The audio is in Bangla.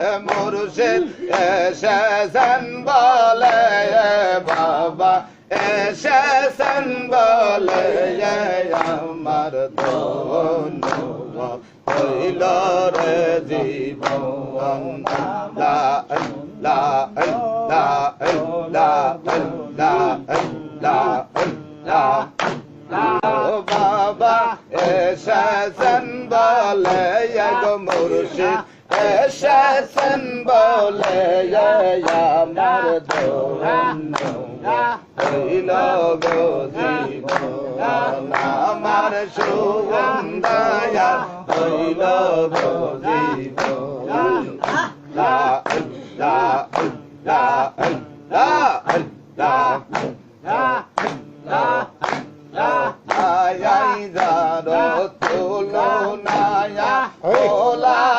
মুর্শিদ এসেছেন বলে বাবা এসেছেন বলে আমার হইল রে জীবন বাবা এসেছেন বলে মুর্শিদ শাসন বলে আমার ধন্য আমার সুগন্ধায়া হইল জীব লা লা লা লা Hola.